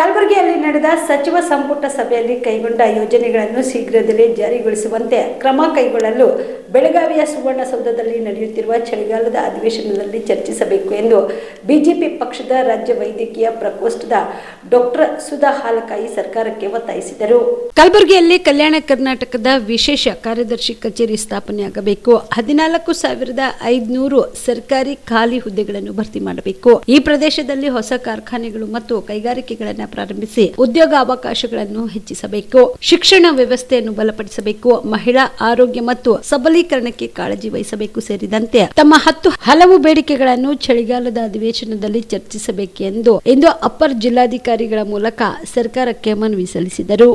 ಕಲಬುರಗಿಯಲ್ಲಿ ನಡೆದ ಸಚಿವ ಸಂಪುಟ ಸಭೆಯಲ್ಲಿ ಕೈಗೊಂಡ ಯೋಜನೆಗಳನ್ನು ಶೀಘ್ರದಲ್ಲೇ ಜಾರಿಗೊಳಿಸುವಂತೆ ಕ್ರಮ ಕೈಗೊಳ್ಳಲು ಬೆಳಗಾವಿಯ ಸುವರ್ಣಸೌಧದಲ್ಲಿ ನಡೆಯುತ್ತಿರುವ ಚಳಿಗಾಲದ ಅಧಿವೇಶನದಲ್ಲಿ ಚರ್ಚಿಸಬೇಕು ಎಂದು ಬಿಜೆಪಿ ಪಕ್ಷದ ರಾಜ್ಯ ವೈದ್ಯಕೀಯ ಪ್ರಕೋಷ್ಠದ ಡಾಕ್ಟರ್ ಸುಧಾ ಹಾಲಕಾಯಿ ಸರ್ಕಾರಕ್ಕೆ ಒತ್ತಾಯಿಸಿದರು. ಕಲಬುರಗಿಯಲ್ಲಿ ಕಲ್ಯಾಣ ಕರ್ನಾಟಕದ ವಿಶೇಷ ಕಾರ್ಯದರ್ಶಿ ಕಚೇರಿ ಸ್ಥಾಪನೆಯಾಗಬೇಕು. ಹದಿನಾಲ್ಕು ಸಾವಿರದ ಐದುನೂರು ಸರ್ಕಾರಿ ಖಾಲಿ ಹುದ್ದೆಗಳನ್ನು ಭರ್ತಿ ಮಾಡಬೇಕು. ಈ ಪ್ರದೇಶದಲ್ಲಿ ಹೊಸ ಕಾರ್ಖಾನೆಗಳು ಮತ್ತು ಕೈಗಾರಿಕೆಗಳನ್ನು ಪ್ರಾರಂಭಿಸಿ ಉದ್ಯೋಗ ಅವಕಾಶಗಳನ್ನು ಹೆಚ್ಚಿಸಬೇಕು. ಶಿಕ್ಷಣ ವ್ಯವಸ್ಥೆಯನ್ನು ಬಲಪಡಿಸಬೇಕು. ಮಹಿಳಾ ಆರೋಗ್ಯ ಮತ್ತು ಸಬಲೀಕರಣಕ್ಕೆ ಕಾಳಜಿ ವಹಿಸಬೇಕು ಸೇರಿದಂತೆ ತಮ್ಮ ಹತ್ತು ಹಲವು ಬೇಡಿಕೆಗಳನ್ನು ಚಳಿಗಾಲದ ಅಧಿವೇಶನದಲ್ಲಿ ಚರ್ಚಿಸಬೇಕೆಂದು ಇಂದು ಅಪ್ಪರ್ ಜಿಲ್ಲಾಧಿಕಾರಿಗಳ ಮೂಲಕ ಸರ್ಕಾರಕ್ಕೆ ಮನವಿ ಸಲ್ಲಿಸಿದರು.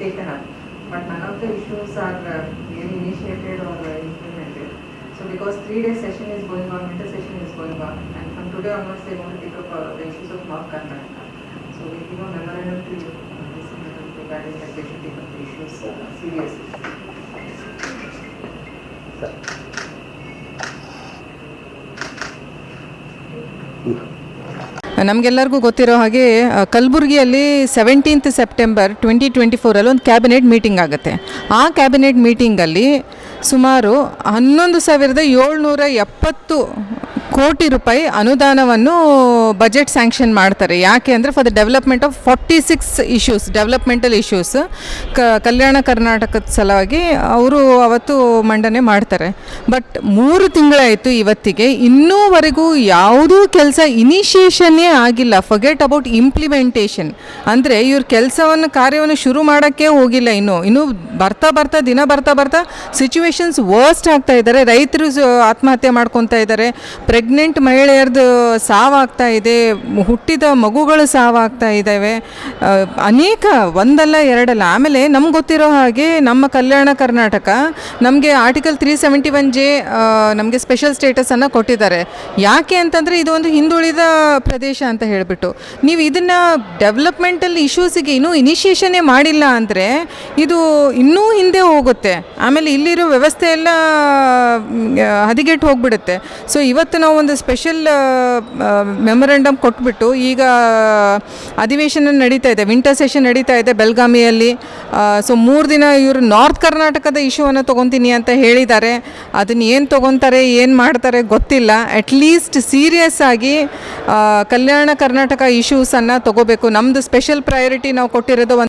Taken up, but none of the issues are uh, really initiated or uh, implemented. So because three day session is going on, winter session is going on, and from today onwards they want to take up uh, the issues of North Karnataka. So we give a memorandum to you, uh, regarding that they should take up the issues seriously. ನಮಗೆಲ್ಲರಿಗೂ ಗೊತ್ತಿರೋ ಹಾಗೆ ಕಲಬುರಗಿಯಲ್ಲಿ seventeenth September twenty twenty ಫೋರಲ್ಲಿ ಒಂದು cabinet meeting ಆಗುತ್ತೆ. ಆ cabinet ಮೀಟಿಂಗಲ್ಲಿ ಸುಮಾರು ಹನ್ನೊಂದು ಸಾವಿರದ ಏಳ್ನೂರ ಎಪ್ಪತ್ತು ಕೋಟಿ ರೂಪಾಯಿ ಅನುದಾನವನ್ನು ಬಜೆಟ್ ಸ್ಯಾಂಕ್ಷನ್ ಮಾಡ್ತಾರೆ. ಯಾಕೆ ಅಂದರೆ for the development of forty six issues developmental issues Kalyana ಕರ್ನಾಟಕದ ಸಲುವಾಗಿ ಅವರು ಅವತ್ತು ಮಂಡನೆ ಮಾಡ್ತಾರೆ. ಬಟ್ ಮೂರು ತಿಂಗಳಾಯಿತು ಇವತ್ತಿಗೆ, ಇನ್ನೂವರೆಗೂ ಯಾವುದೂ ಕೆಲಸ ಇನಿಷಿಯೇಷನ್ನೇ ಆಗಿಲ್ಲ. ಫಗೆಟ್ ಅಬೌಟ್ ಇಂಪ್ಲಿಮೆಂಟೇಷನ್ ಅಂದರೆ ಇವ್ರ ಕೆಲಸವನ್ನು, ಕಾರ್ಯವನ್ನು ಶುರು ಮಾಡೋಕ್ಕೆ ಹೋಗಿಲ್ಲ ಇನ್ನು. ಇನ್ನೂ ಬರ್ತಾ ಬರ್ತಾ, ದಿನ ಬರ್ತಾ ಬರ್ತಾ ಸಿಚುವೇಶನ್ಸ್ ವರ್ಸ್ಟ್ ಆಗ್ತಾ ಇದ್ದಾರೆ. ರೈತರು ಆತ್ಮಹತ್ಯೆ ಮಾಡ್ಕೊತಾ ಇದ್ದಾರೆ. ಪ್ರೆಗ್ನೆಂಟ್ ಮಹಿಳೆಯರದು ಸಾವಾಗ್ತಾ ಇದೆ, ಹುಟ್ಟಿದ ಮಗುಗಳು ಸಾವಾಗ್ತಾ ಇದ್ದಾವೆ. ಅನೇಕ, ಒಂದಲ್ಲ ಎರಡಲ್ಲ, ಆಮೇಲೆ ನಮ್ಗೆ ಗೊತ್ತಿರೋ ಹಾಗೆ ನಮ್ಮ ಕಲ್ಯಾಣ ಕರ್ನಾಟಕ ನಮಗೆ article three seventy one J ನಮಗೆ ಸ್ಪೆಷಲ್ ಸ್ಟೇಟಸನ್ನು ಕೊಟ್ಟಿದ್ದಾರೆ. ಯಾಕೆ ಅಂತಂದರೆ ಇದು ಒಂದು ಹಿಂದುಳಿದ ಪ್ರದೇಶ ಅಂತ ಹೇಳಿಬಿಟ್ಟು. ನೀವು ಇದನ್ನು ಡೆವಲಪ್ಮೆಂಟಲ್ ಇಶ್ಯೂಸಿಗೆ ಇನ್ನೂ ಇನಿಷಿಯೇಷನ್ನೇ ಮಾಡಿಲ್ಲ ಅಂದರೆ ಇದು ಇನ್ನೂ ಹಿಂದೆ ಹೋಗುತ್ತೆ. ಆಮೇಲೆ ಇಲ್ಲಿರೋ ವ್ಯವಸ್ಥೆ ಎಲ್ಲ ಹದಿಗೆಟ್ಟು ಹೋಗ್ಬಿಡುತ್ತೆ. ಸೊ ಇವತ್ತು ನಾವು ಒಂದು ಸ್ಪೆಷಲ್ ಮೆಮೊರಂಡಮ್ ಕೊಟ್ಬಿಟ್ಟು ಈಗ ಅಧಿವೇಶನ ನಡೀತಾ ಇದೆ ವಿಂಟರ್ ಸೆಷನ್ ನಡೀತಾ ಇದೆ ಬೆಳಗಾವಿಯಲ್ಲಿ. ಸೊ ಮೂರು ದಿನ ಇವರು ನಾರ್ತ್ ಕರ್ನಾಟಕದ ಇಶ್ಯೂವನ್ನು ತೊಗೊತೀನಿ ಅಂತ ಹೇಳಿದ್ದಾರೆ. ಅದನ್ನು ಏನು ತೊಗೊತಾರೆ, ಏನು ಮಾಡ್ತಾರೆ ಗೊತ್ತಿಲ್ಲ. ಅಟ್ಲೀಸ್ಟ್ ಸೀರಿಯಸ್ ಆಗಿ ಕಲ್ಯಾಣ ಕರ್ನಾಟಕ ಇಶ್ಯೂಸನ್ನು ತೊಗೋಬೇಕು. ನಮ್ಮದು ಸ್ಪೆಷಲ್ ಪ್ರಯಾರಿಟಿ ನಾವು ಕೊಟ್ಟಿರೋದು